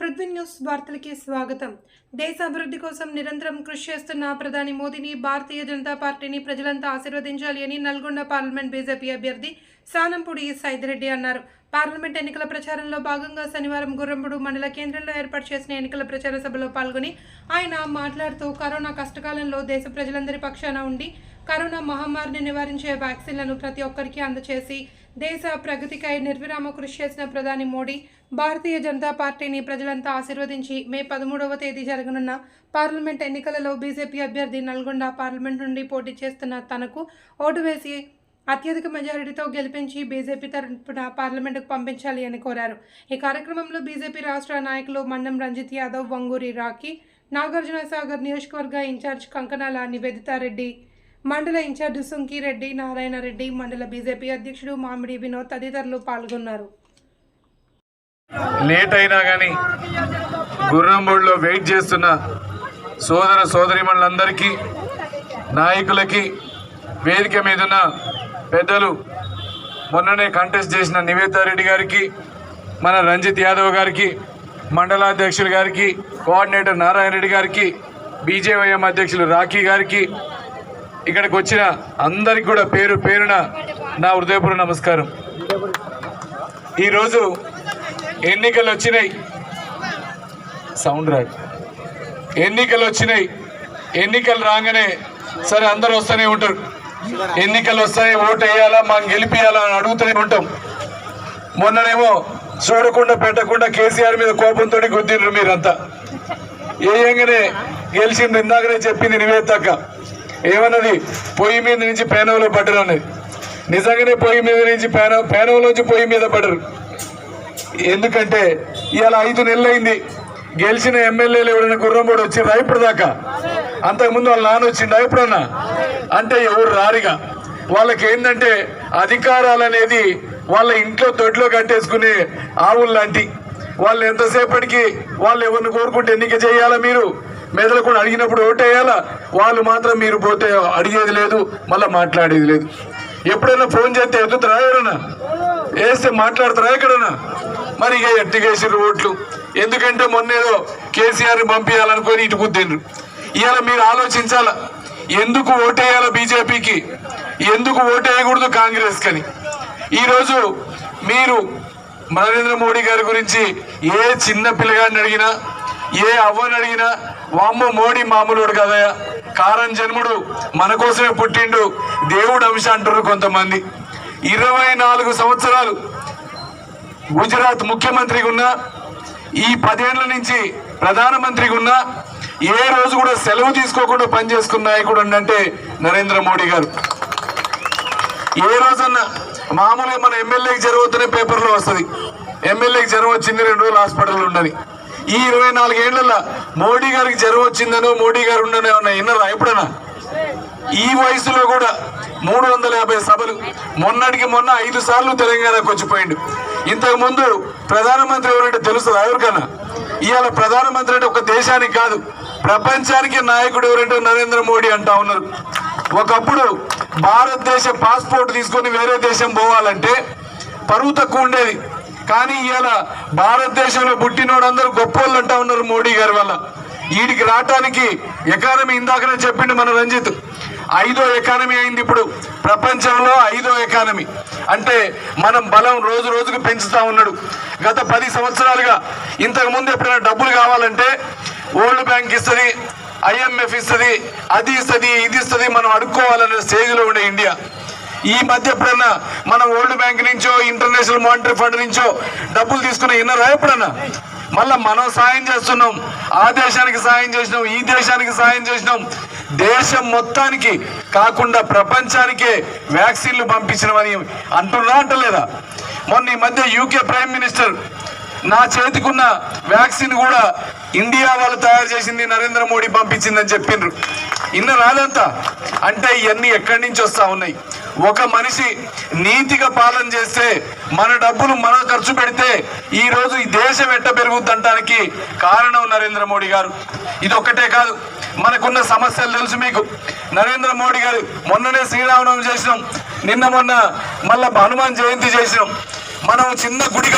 Prithvi news వార్తలకి స్వాగతం. దేశ అభివృద్ధి కోసం నిరంతరం కృషి చేస్తున్న ప్రధాని మోదీని భారతీయ జనతా పార్టీని ప్రజలంతా ఆశీర్వదించాలి అని నల్గొండ పార్లమెంట్ బీజేపీ అభ్యర్థి సానంపూడి సైదిరెడ్డి అన్నారు. పార్లమెంట్ ఎన్నికల ప్రచారంలో భాగంగా శనివారం గుర్రంపుడు మండల కేంద్రంలో ఏర్పాటు చేసిన ఎన్నికల ప్రచార సభలో పాల్గొని ఆయన మాట్లాడుతూ కరోనా కష్టకాలంలో దేశ ప్రజలందరి పక్షాన ఉండి కరోనా మహమ్మారిని నివారించే వ్యాక్సిన్లను ప్రతి ఒక్కరికి అందచేసి దేశ ప్రగతికై నిర్విరామ కృషి చేసిన ప్రధాని మోడీ భారతీయ జనతా పార్టీని ప్రజలంతా ఆశీర్వదించి మే పదమూడవ తేదీ జరగనున్న పార్లమెంట్ ఎన్నికలలో బీజేపీ అభ్యర్థి నల్గొండ పార్లమెంట్ నుండి పోటీ చేస్తున్న తనకు ఓటు వేసి అత్యధిక మెజారిటీతో గెలిపించి బీజేపీ తరఫున పార్లమెంటుకు పంపించాలి అని కోరారు. ఈ కార్యక్రమంలో బీజేపీ రాష్ట్ర నాయకులు మండం రంజిత్ యాదవ్ వంగూరి రాఖీ నాగార్జున సాగర్ నియోజకవర్గ ఇన్ఛార్జ్ కంకణాల నివేదితారెడ్డి మండల ఇన్ఛార్జ్ సుంకిరెడ్డి నారాయణ రెడ్డి మండల బీజేపీ అధ్యక్షుడు మామిడి వినోద్ తదితరులు పాల్గొన్నారు. లేట్ అయినా కానీ గుర్రంబూడిలో వెయిట్ చేస్తున్న సోదర సోదరిమణులందరికీ నాయకులకి వేదిక మీదున్న పెద్దలు మొన్ననే కంటెస్ట్ చేసిన నివేతారెడ్డి గారికి మన రంజిత్ యాదవ్ గారికి మండలాధ్యక్షులు గారికి కోఆర్డినేటర్ నారాయణ రెడ్డి గారికి బీజేవైఎం అధ్యక్షులు రాఖీ గారికి ఇక్కడికి వచ్చిన అందరికి కూడా పేరు పేరున నా హృదయపూర్వ నమస్కారం. ఈరోజు ఎన్నికలు వచ్చినాయి. సౌండ్ రాడ్ ఎన్నికలు వచ్చినాయి. ఎన్నికలు రాగానే సరే అందరూ వస్తూనే ఉంటారు. ఎన్నికలు వస్తాయి ఓటు వేయాలా మనం గెలిపియాలా అని అడుగుతూనే ఉంటాం. మొన్ననేమో చూడకుండా పెట్టకుండా కేసీఆర్ మీద కోపంతో గుద్దిండ్రు మీరంతా. ఏయంగానే గెలిచింది ఇందాకనే చెప్పింది నివేతక్క ఏమన్నది? పొయ్యి మీద నుంచి పేనవలో పడ్డరు అనేది నిజంగానే పొయ్యి మీద నుంచి పేన పేనవలోంచి పొయ్యి మీద పడ్డరు. ఎందుకంటే ఇవాళ ఐదు నెలలైంది. గెలిచిన ఎమ్మెల్యేలు ఎవరైనా గుర్రంబోడు వచ్చిండ్రా ఇప్పుడు దాకా అంతకుముందు వాళ్ళ నాన్న వచ్చిండా ఎప్పుడన్నా? అంటే ఎవరు రారిగా. వాళ్ళకి ఏంటంటే అధికారాలు అనేది వాళ్ళ ఇంట్లో దొడ్లో కట్టేసుకునే ఆవులు లాంటి. వాళ్ళు ఎంతసేపటికి వాళ్ళు ఎవరిని కోరుకుంటే ఎన్నిక చేయాలా మీరు? మెదలకుండా అడిగినప్పుడు ఓటేయాలా? వాళ్ళు మాత్రం మీరు పోతే అడిగేది లేదు మళ్ళీ మాట్లాడేది లేదు. ఎప్పుడైనా ఫోన్ చేస్తే ఎదుగుతారా ఎవరన్నా? వేస్తే మాట్లాడతారా ఎక్కడన్నా? మరి ఇక ఓట్లు? ఎందుకంటే మొన్నేదో కేసీఆర్ పంపించాలనుకొని ఇటు గుద్దిండ్రు. ఇవాళ మీరు ఆలోచించాల? ఎందుకు ఓటేయాలో బీజేపీకి? ఎందుకు ఓటేయకూడదు కాంగ్రెస్ కని ఈరోజు మీరు నరేంద్ర మోడీ గారి గురించి ఏ చిన్న పిల్లగాడిని అడిగినా ఏ అవ్వని అడిగినా వామ్మో మోడీ మామూలుడు కదయా కారం జన్ముడు మన కోసమే పుట్టిండు దేవుడు అంశ అంటారు కొంతమంది. ఇరవై నాలుగు సంవత్సరాలు గుజరాత్ ముఖ్యమంత్రిగా ఉన్నా ఈ పదేళ్ళ నుంచి ప్రధానమంత్రిగా ఉన్నా ఏ రోజు కూడా సెలవు తీసుకోకుండా పనిచేసుకున్న నాయకుడు అంటే నరేంద్ర మోడీ గారు. ఏ రోజన్నా మామూలుగా మన ఎమ్మెల్యేకి జరుగుతున్న పేపర్లో వస్తుంది. ఎమ్మెల్యేకి జ్వరం వచ్చింది రెండు రోజులు హాస్పిటల్ ఉండని ఈ ఇరవై నాలుగేళ్ళలో మోడీ గారికి జ్వరం వచ్చిందనో మోడీ గారు ఉండనో ఏమన్నా విన్నారా ఎప్పుడన్నా? ఈ వయసులో కూడా మూడు వందల యాభై సభలు. మొన్నటికి మొన్న ఐదు సార్లు తెలంగాణకు వచ్చిపోయిండు. ఇంతకు ముందు ప్రధానమంత్రి ఎవరంటే తెలుస్తుంది ఎవరికన్నా ఇవాళ ప్రధానమంత్రి అంటే ఒక దేశానికి కాదు ప్రపంచానికి నాయకుడు ఎవరంటే నరేంద్ర మోడీ అంటా ఉన్నారు. ఒకప్పుడు భారతదేశ పాస్పోర్ట్ తీసుకొని వేరే దేశం పోవాలంటే పరువు తక్కువ ఉండేది. కానీ ఇవాళ భారతదేశంలో పుట్టినోడందరూ గొప్పోళ్ళు అంటా ఉన్నారు మోడీ గారి వల్ల. వీడికి రావటానికి ఎకానమీ ఇందాకనే చెప్పిండు మన రంజిత్. ఐదో ఎకానమీ అయింది ఇప్పుడు. ప్రపంచంలో ఐదో ఎకానమీ. అంటే మనం బలం రోజు రోజుకు పెంచుతా ఉన్నాడు. గత పది సంవత్సరాలుగా ఇంతకు ముందు ఎప్పుడైనా డబ్బులు కావాలంటే వరల్డ్ బ్యాంక్ ఇస్తుంది ఐఎంఎఫ్ ఇస్తుంది అది ఇస్తుంది ఇది ఇస్తుంది మనం అడుక్కోవాలనే స్టేజ్లో ఉండే ఇండియా. ఈ మధ్య ఎప్పుడన్నా మనం వరల్డ్ బ్యాంక్ నుంచో ఇంటర్నేషనల్ మానిటరీ ఫండ్ నుంచో డబ్బులు తీసుకున్న విన్నారా ఎప్పుడన్నా? మళ్ళా మనం సాయం చేస్తున్నాం. ఆ దేశానికి సాయం చేసినాం ఈ దేశానికి సాయం చేసినాం. దేశం మొత్తానికి కాకుండా ప్రపంచానికే వ్యాక్సిన్లు పంపించినామని అంటున్నా అంటలేదా? మొన్న ఈ మధ్య యూకే ప్రైమ్ మినిస్టర్ నా చేతికున్న వ్యాక్సిన్ కూడా ఇండియా వాళ్ళు తయారు చేసింది నరేంద్ర మోడీ పంపించిందని చెప్పిండ్రు. ఇన్న రాదంతా. అంటే ఇవన్నీ ఎక్కడి నుంచి వస్తా ఉన్నాయి? ఒక మనిషి నీతిగా పాలన చేస్తే మన డబ్బులు మనం ఖర్చు పెడితే ఈ రోజు ఈ దేశం ఎట్ట పెరుగుద్దంటానికి కారణం నరేంద్ర మోడీ గారు. ఇది ఒక్కటే కాదు మనకున్న సమస్యలు తెలుసు మీకు. నరేంద్ర మోడీ గారు మొన్ననే శ్రీరామనవమి చేసినాం. నిన్న మొన్న మళ్ళా హనుమాన్ జయంతి చేసినాం. మనం చిన్న గుడి